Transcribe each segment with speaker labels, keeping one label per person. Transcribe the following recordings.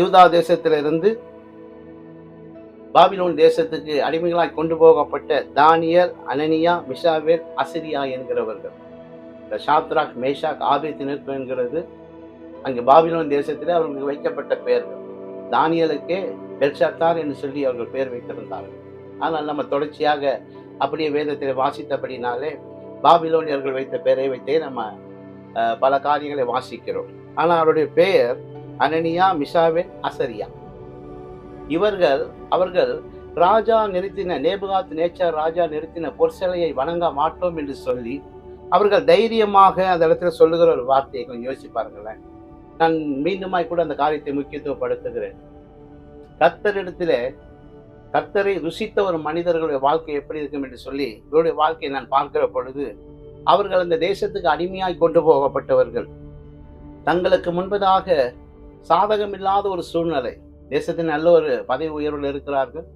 Speaker 1: யூதா தேசத்திலிருந்து பாபிலோன் தேசத்துக்கு அடிமைகளாய் கொண்டு போகப்பட்ட தானியல் அனனியா மிஷாவேல் அசிரியா என்கிறவர்கள். இந்த ஷாத்ராக் மேஷாக் ஆபேத்தினர் என்கிறது. அங்கே பாபிலோன் தேசத்தில் அவர்களுக்கு வைக்கப்பட்ட பெயர்கள். தானியலுக்கே பெல்ஷாத்தார் என்று சொல்லி அவர்கள் பெயர் வைத்திருந்தார்கள். ஆனால் நம்ம தொடர்ச்சியாக அப்படியே வேதத்தில் வாசித்தபடினாலே பாபிலோனியர்கள் வைத்த பெயரை வைத்தே நம்ம பல காரியங்களை வாசிக்கிறோம். ஆனால் அவருடைய பெயர் அனனியா மிஷாவின் அசரியா. இவர்கள் அவர்கள் ராஜா நிறுத்தின நேபுகாத் நேச்சர் ராஜா நிறுத்தின பொற்சிலையை வணங்க மாட்டோம் என்று சொல்லி அவர்கள் தைரியமாக அந்த இடத்துல சொல்லுகிற ஒரு வார்த்தையை கொஞ்சம் யோசிச்சு பாருங்களேன். நான் மீண்டுமாய் கூட அந்த காரியத்தை முக்கியத்துவப்படுத்துகிறேன். கத்தரிடத்தில் கத்தரை ருசித்த ஒரு மனிதர்களுடைய வாழ்க்கை எப்படி இருக்கும் என்று சொல்லி இவருடைய வாழ்க்கையை நான் பார்க்கிற பொழுது அவர்கள் அந்த தேசத்துக்கு அடிமையாய் கொண்டு போகப்பட்டவர்கள். தங்களுக்கு முன்பதாக சாதகமில்லாத ஒரு சூழ்நிலை. தேசத்தின் நல்ல ஒரு பதவி உயர்வில் இருக்கிறார்கள்.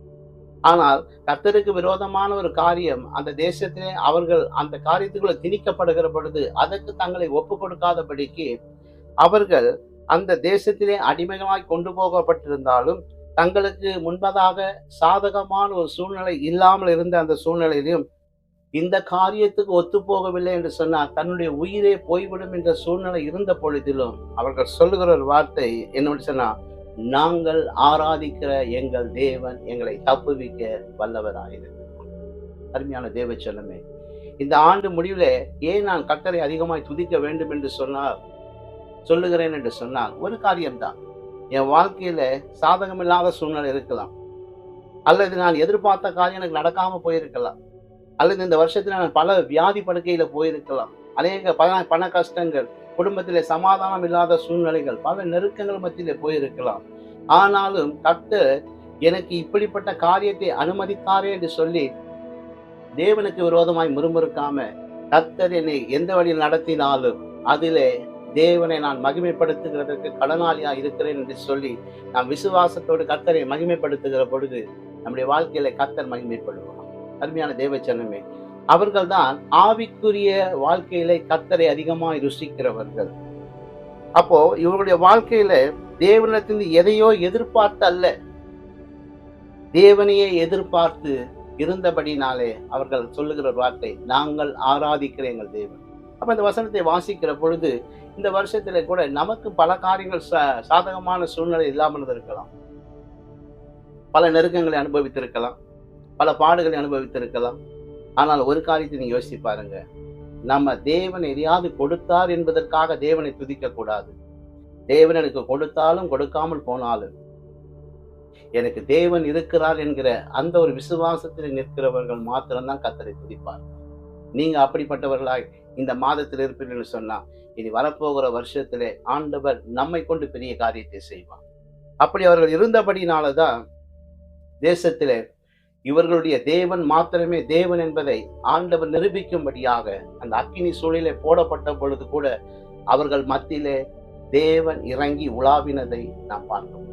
Speaker 1: ஆனால் கத்தருக்கு விரோதமான ஒரு காரியம் அந்த தேசத்திலே அவர்கள் அந்த காரியத்துக்குள்ள திணிக்கப்படுகிற பொழுது அதற்கு தங்களை ஒப்பு கொடுக்காதபடிக்கு அவர்கள் அந்த தேசத்திலே அடிமைகளாய் கொண்டு போகப்பட்டிருந்தாலும் தங்களுக்கு முன்பதாக சாதகமான ஒரு சூழ்நிலை இல்லாமல் இருந்த அந்த சூழ்நிலையிலும் இந்த காரியத்துக்கு ஒத்து போகவில்லை என்று சொன்னால் தன்னுடைய உயிரே போய்விடும் என்ற சூழ்நிலை இருந்த பொழுதிலும் அவர்கள் சொல்லுகிற ஒரு வார்த்தை என்ன சொன்னா நாங்கள் ஆராதிக்கிற எங்கள் தேவன் எங்களை தப்புவிக்க வல்லவராயிருக்கிறார். அருமையான தேவ சொல்லமே இந்த ஆண்டு முடிவில் ஏன் நான் கர்த்தரை அதிகமாய் துதிக்க வேண்டும் என்று சொன்னார் சொல்லுகிறேன் என்று சொன்னால் ஒரு காரியம்தான். என் வாழ்க்கையில சாதகமில்லாத சூழ்நிலை இருக்கலாம். அல்லது நான் எதிர்பார்த்த காரியம் எனக்கு நடக்காம போயிருக்கலாம். அல்லது இந்த வருஷத்துல நான் பல வியாதி படுக்கையில போயிருக்கலாம். அநேக பல பண கஷ்டங்கள் குடும்பத்திலே சமாதானம் இல்லாத சூழ்நிலைகள் பல நெருக்கங்கள் மத்தியில் போயிருக்கலாம். ஆனாலும் கத்தர் எனக்கு இப்படிப்பட்ட காரியத்தை அனுமதித்தாரே என்று சொல்லி தேவனுக்கு விரோதமாய் முறுமுறுக்காம கர்த்தர் என்னை எந்த வழியில் நடத்தினாலும் அதிலே தேவனை நான் மகிமைப்படுத்துகிறதற்கு கடனாளியா இருக்கிறேன் என்று சொல்லி நாம் விசுவாசத்தோடு கத்தரை மகிமைப்படுத்துகிற பொழுது நம்முடைய வாழ்க்கையில கத்தர் மகிமைப்படுவோம் அருமையான தேவச்சனமே அவர்கள்தான் ஆவிக்குரிய வாழ்க்கையில கத்தரை அதிகமாக ருசிக்கிறவர்கள். அப்போ இவருடைய வாழ்க்கையில தேவனிடத்திலிருந்து எதையோ எதிர்பார்த்து அல்ல. தேவனையே எதிர்பார்த்து இருந்தபடினாலே அவர்கள் சொல்லுகிற ஒரு வார்த்தை நாங்கள் ஆராதிக்கிற எங்கள் தேவன். அப்ப இந்த வசனத்தை வாசிக்கிற பொழுது இந்த வருஷத்துல கூட நமக்கு பல காரியங்கள் சா- சாதகமான சூழ்நிலை இல்லாமல் இருக்கலாம். பல நெருக்கங்களை அனுபவித்திருக்கலாம். பல பாடுகளை அனுபவித்திருக்கலாம். ஆனால் ஒரு காரியத்தை நீங்கள் யோசிச்சு பாருங்க. நம்ம தேவன் எதையாவது கொடுத்தார் என்பதற்காக தேவனை துதிக்க கூடாது. தேவன் எனக்கு கொடுத்தாலும் கொடுக்காமல் போனாலும். எனக்கு தேவன் இருக்கிறார் என்கிற அந்த ஒரு விசுவாசத்தில் நிற்கிறவர்கள் மாத்திரம்தான் கத்தரை துதிப்பார். நீங்க அப்படிப்பட்டவர்களாய் இந்த மாதத்தில் இருப்பீர்கள் சொன்னா இனி வரப்போகிற வருஷத்திலே ஆண்டவர் நம்மை கொண்டு பெரிய காரியத்தை செய்வார். அப்படி அவர்கள் இருந்தபடினாலதான் தேசத்திலே இவர்களுடைய தேவன் மாத்திரமே தேவன் என்பதை ஆண்டவர் நிரூபிக்கும்படியாக அந்த அக்கினி சூழலிலே போடப்பட்ட பொழுது கூட அவர்கள் மத்தியிலே தேவன் இறங்கி உலாவினதை நாம் பார்த்தோம்.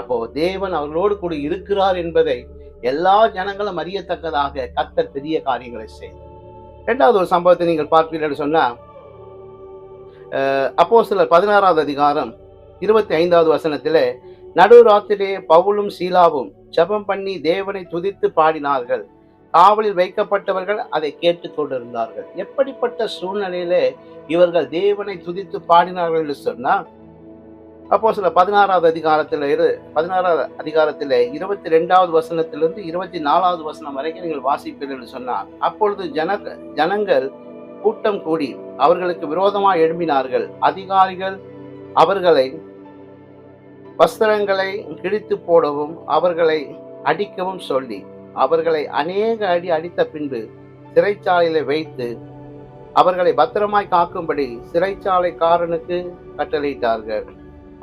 Speaker 1: அப்போ தேவன் அவர்களோடு கூட இருக்கிறார் என்பதை எல்லா ஜனங்களும் அறியத்தக்கதாக கத்தர் பெரிய காரியங்களை செய்தார். இரண்டாவது ஒரு சம்பவத்தை நீங்கள் பார்ப்பீர்கள் சொன்னா அப்போ சிலர் பதினாறாவது அதிகாரம் இருபத்தி ஐந்தாவது வசனத்திலே நடுராத்திரியே பவுலும் சீலாவும் ஜெபம் பண்ணி தேவனை துதித்து பாடினார்கள். காவலில் வைக்கப்பட்டவர்கள் அதை கேட்டுக் கொண்டிருந்தார்கள். எப்படிப்பட்ட சூழ்நிலையிலே இவர்கள் தேவனை துதித்து பாடினார்கள் என்று சொன்னால் அப்போ சில பதினாறாவது அதிகாரத்தில் இரு பதினாறாவது அதிகாரத்தில் இருபத்தி ரெண்டாவது வசனத்திலிருந்து இருபத்தி நாலாவது வசனம் வரைக்கும் நீங்கள் வாசிப்பீர்கள் என்று சொன்னார். அப்பொழுது ஜன ஜனங்கள் கூட்டம் கூடி அவர்களுக்கு விரோதமாக எழும்பினார்கள். அதிகாரிகள் அவர்களை வஸ்திரங்களை கிழித்து போடவும் அவர்களை அடிக்கவும் சொல்லி அவர்களை அநேக அடி அடித்த பின்பு சிறைச்சாலையில வைத்து அவர்களை பத்திரமாய் காக்கும்படி சிறைச்சாலைக்காரனுக்கு கட்டளையிட்டார்கள்.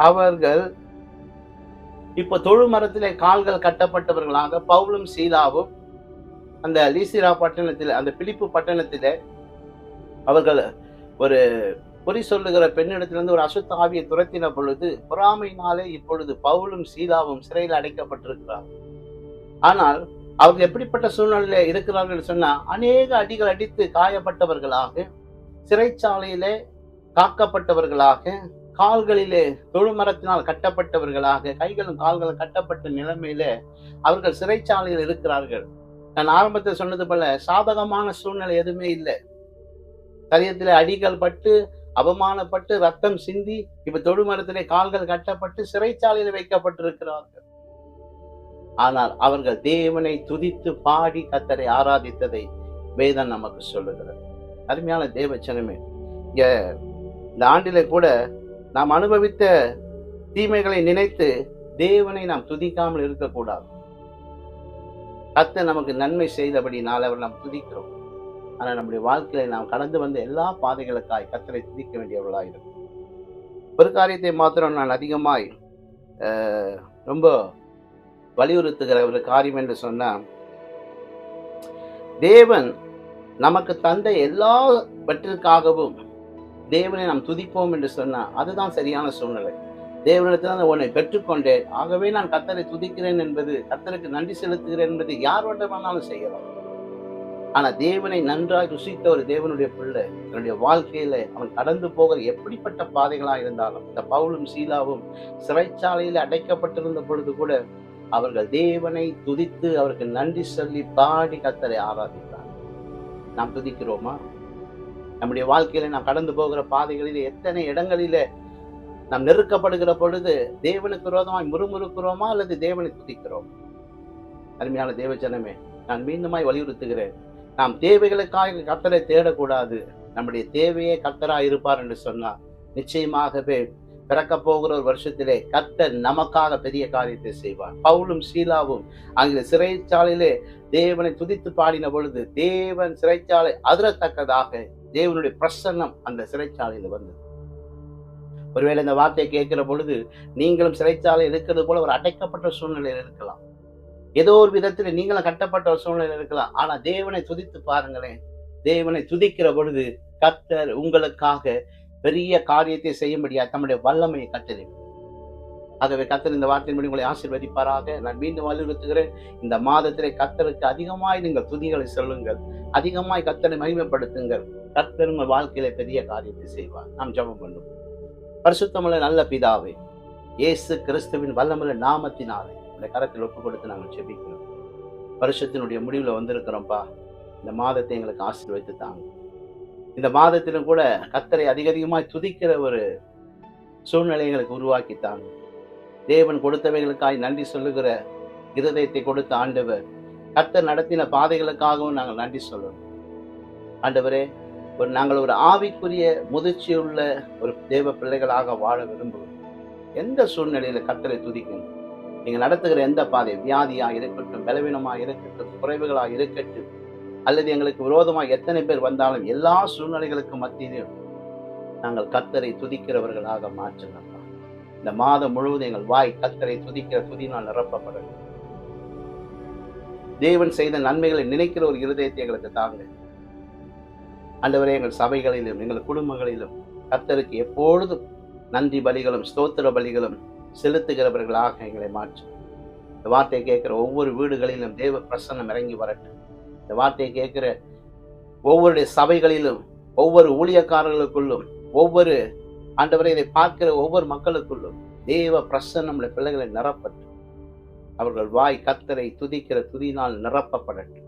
Speaker 1: அவர்கள் இப்ப தொழு மரத்திலே கால்கள் கட்டப்பட்டவர்களாக பவுலும் சீலாவும் அந்த லீசிரா பட்டணத்தில் அந்த பிலிப்பு பட்டணத்தில் அவர்கள் ஒரு பொறி சொல்லுகிற பெண்ணிடத்திலிருந்து ஒரு அசுத்த ஆவியை துரத்தின பொழுது பொறாமையினாலே இப்பொழுது பவுலும் சீதாவும் சிறையில் அடைக்கப்பட்டிருக்கிறார். ஆனால் அவர்கள் எப்படிப்பட்ட சூழ்நிலையில இருக்கிறார்கள் சொன்னா அநேக அடிகள் அடித்து காயப்பட்டவர்களாக சிறைச்சாலையிலே காக்கப்பட்டவர்களாக கால்களிலே தொழுமரத்தினால் கட்டப்பட்டவர்களாக கைகளும் கால்களும் கட்டப்பட்ட நிலைமையில அவர்கள் சிறைச்சாலையில் இருக்கிறார்கள். நான் ஆரம்பத்தில் சொன்னது போல சாதகமான சூழ்நிலை எதுவுமே இல்லை. சரீரத்தில் அடிகள் பட்டு அவமானப்பட்டு ரத்தம் சிந்தி இப்ப தொழுமரத்திலே கால்கள் கட்டப்பட்டு சிறைச்சாலையில் வைக்கப்பட்டிருக்கிறார்கள். ஆனால் அவர்கள் தேவனை துதித்து பாடி கத்தரை ஆராதித்ததை வேதம் நமக்கு சொல்லுகிறது. அருமையான தேவச்சனமே இங்க இந்த ஆண்டில கூட நாம் அனுபவித்த தீமைகளை நினைத்து தேவனை நாம் துதிக்காமல் இருக்கக்கூடாது. கத்தை நமக்கு நன்மை செய்தபடினால் அவர் நாம் துதிக்கிறோம். ஆனால் நம்முடைய வாழ்க்கையில நாம் கடந்து வந்த எல்லா பாதைகளுக்காய் கத்தரை துதிக்க வேண்டியவர்களாக இருக்கும் ஒரு காரியத்தை மாத்திரம் நான் அதிகமாய் ரொம்ப வலியுறுத்துகிற ஒரு காரியம் என்று சொன்னால் தேவன் நமக்கு தந்த எல்லாவற்றிற்காகவும் தேவனை நாம் துதிப்போம் என்று சொன்னால் அதுதான் சரியான சூழ்நிலை. தேவனிடத்தில் நான் உன்னை பெற்றுக்கொண்டேன். ஆகவே நான் கத்தரை துதிக்கிறேன் என்பது கத்தருக்கு நன்றி செலுத்துகிறேன் என்பது யார் வேண்டுமானாலும் செய்யலாம். ஆனா தேவனை நன்றாய் ருசித்த ஒரு தேவனுடைய பிள்ளை. தன்னுடைய வாழ்க்கையில அவன் கடந்து போகிற எப்படிப்பட்ட பாதைகளா இருந்தாலும் இந்த பவுலும் சீலாவும் சிறைச்சாலையில் அடைக்கப்பட்டிருந்த பொழுது கூட அவர்கள் தேவனை துதித்து அவருக்கு நன்றி சொல்லி பாடி கத்தரை ஆராதித்தார். நாம் துதிக்கிறோமா? நம்முடைய வாழ்க்கையில நாம் கடந்து போகிற பாதைகளில் எத்தனை இடங்களிலே நாம் நெருக்கப்படுகிற பொழுது தேவனுக்கு விரோதமாய் முறுமுறுக்கிறோமா அல்லது தேவனை துதிக்கிறோம்? அருமையான தேவஜனமே நான் மீண்டுமாய் வலியுறுத்துகிறேன். நாம் தேவைகளுக்காக கத்தரை தேடக்கூடாது. நம்முடைய தேவையே கத்தராக இருப்பார் என்று சொன்னார் நிச்சயமாகவே பிறக்க போகிற ஒரு வருஷத்திலே கத்தர் நமக்காக பெரிய காரியத்தை செய்வார். பவுலும் சீலாவும் அங்கே சிறைச்சாலையிலே தேவனை துதித்து பாடின பொழுது தேவன் சிறைச்சாலை அதிரத்தக்கதாக தேவனுடைய பிரசன்னம் அந்த சிறைச்சாலையில் வந்தது. ஒருவேளை இந்த வார்த்தையை கேட்கிற பொழுது நீங்களும் சிறைச்சாலை இருக்கிறது போல ஒரு அடைக்கப்பட்ட சூழ்நிலையில் இருக்கலாம். ஏதோ ஒரு விதத்தில் நீங்களும் கட்டப்பட்ட ஒரு சூழ்நிலை இருக்கலாம். ஆனா தேவனை துதித்து பாருங்களேன். தேவனை துதிக்கிற பொழுது கத்தர் உங்களுக்காக பெரிய காரியத்தை செய்யும்படியா தம்முடைய வல்லமையை கட்டளை ஆகவே கத்தர் இந்த வார்த்தையின்படி உங்களை ஆசீர்வதிப்பாராக. நான் மீண்டும் வலியுறுத்துகிறேன். இந்த மாதத்திலே கத்தருக்கு அதிகமாய் நீங்கள் துதிகளை சொல்லுங்கள். அதிகமாய் கத்தனை மகிமைப்படுத்துங்கள். கத்தர் உங்கள் வாழ்க்கையில பெரிய காரியத்தை செய்வார். நாம் ஜபம் பண்ணுவோம். பரிசுத்தமுள்ள நல்ல பிதாவே இயேசு கிறிஸ்துவின் வல்லமுள்ள நாமத்தினாலே இந்த கரத்தில் ஒப்பு கொடுத்து நாங்கள் ஜெபிக்கிறோம் வருஷத்தினுடைய முடிவில் வந்திருக்கிறோம்ப்பா இந்த மாதத்தை எங்களுக்கு ஆசீர்வதித்து தாங்க இந்த மாதத்திலும் கூட கத்தரை அதிக அதிகமாய் துதிக்கிற ஒரு சூழ்நிலை எங்களுக்கு உருவாக்கித்தாங்க. தேவன் கொடுத்தவைகளுக்காய் நன்றி சொல்லுகிற இருதயத்தை கொடுத்த ஆண்டவர் கத்தர் நடத்தின பாதைகளுக்காகவும் நாங்கள் நன்றி சொல்லணும். ஆண்டவரே ஒரு நாங்கள் ஒரு ஆவிக்குரிய முதிர்ச்சியுள்ள ஒரு தேவ பிள்ளைகளாக வாழ விரும்புகிறோம். எந்த சூழ்நிலையில கத்தரை துதிக்கணும்? நீங்க நடத்துகிற எந்த பாதை? வியாதியா இருக்கட்டும் பலவீனமாக இருக்கட்டும் குறைவுகளா இருக்கட்டும் அல்லது எங்களுக்கு விரோதமா எத்தனை பேர் வந்தாலும் எல்லா சூழ்நிலைகளுக்கும் மத்தியிலும் நாங்கள் கத்தரை துதிக்கிறவர்களாக மாற்றலாம் இந்த மாதம் முழுவதும் எங்கள் வாய் கத்தரை துதிக்கிற துதினால் நிரப்பப்படும் தேவன் செய்த நன்மைகளை நினைக்கிற ஒரு இருதயத்தை எங்களுக்கு தாங்க. அந்தவரை எங்கள் சபைகளிலும் எங்கள் குடும்பங்களிலும் கத்தருக்கு எப்பொழுதும் நன்றி பலிகளும் ஸ்தோத்திர பலிகளும் செலுத்துகிறவர்களாக எங்களை மாற்றும் இந்த வார்த்தையை கேட்கிற ஒவ்வொரு வீடுகளிலும் தேவ பிரசன்னம் இறங்கி வரட்டும். இந்த வார்த்தையை கேட்கிற ஒவ்வொரு சபைகளிலும் ஒவ்வொரு ஊழியக்காரர்களுக்குள்ளும் ஒவ்வொரு ஆண்டவரை இதை பார்க்கிற ஒவ்வொரு மக்களுக்குள்ளும் தேவ பிரசன்னம் பிள்ளைகளை நிரப்பட்டும். அவர்கள் வாய் கத்தரை துதிக்கிற துதினால் நிரப்பப்படட்டும்.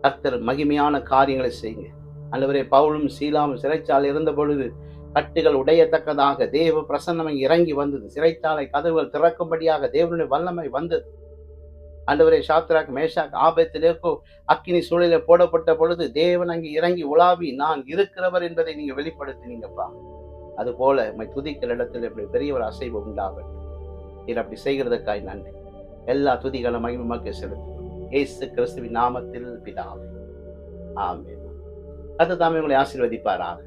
Speaker 1: கர்த்தர் மகிமையான காரியங்களை செய்யுங்க. ஆண்டவரே பவுலும் சீலாவும் சிறைச்சால் இருந்த பொழுது கட்டுகள் உடையத்தக்கதாக தேவ பிரசன்னம் இறங்கி வந்தது. சிறைச்சாலை கதவுகள் திறக்கும்படியாக தேவனுடைய வல்லமை வந்தது. அண்டவரே சாத்ராக் மேஷாக் ஆபத்திலேக்கோ அக்கினி சூழலில போடப்பட்ட பொழுது தேவன் அங்கே இறங்கி உலாவி நான் இருக்கிறவர் என்பதை நீங்க வெளிப்படுத்தினீங்கப்பா. அது போல உம்மை துதிக்கிற இடத்தில் இப்படி பெரிய ஒரு அசைவு உண்டாகட்டும். இது அப்படி செய்கிறதுக்காய் நன்றி. எல்லா துதிகளும் மகிமக்கு செலுத்தும் இயேசு கிறிஸ்துவின் நாமத்தில் பிதாவே. ஆமே அது தாமே உங்களை ஆசீர்வதிப்பாராக.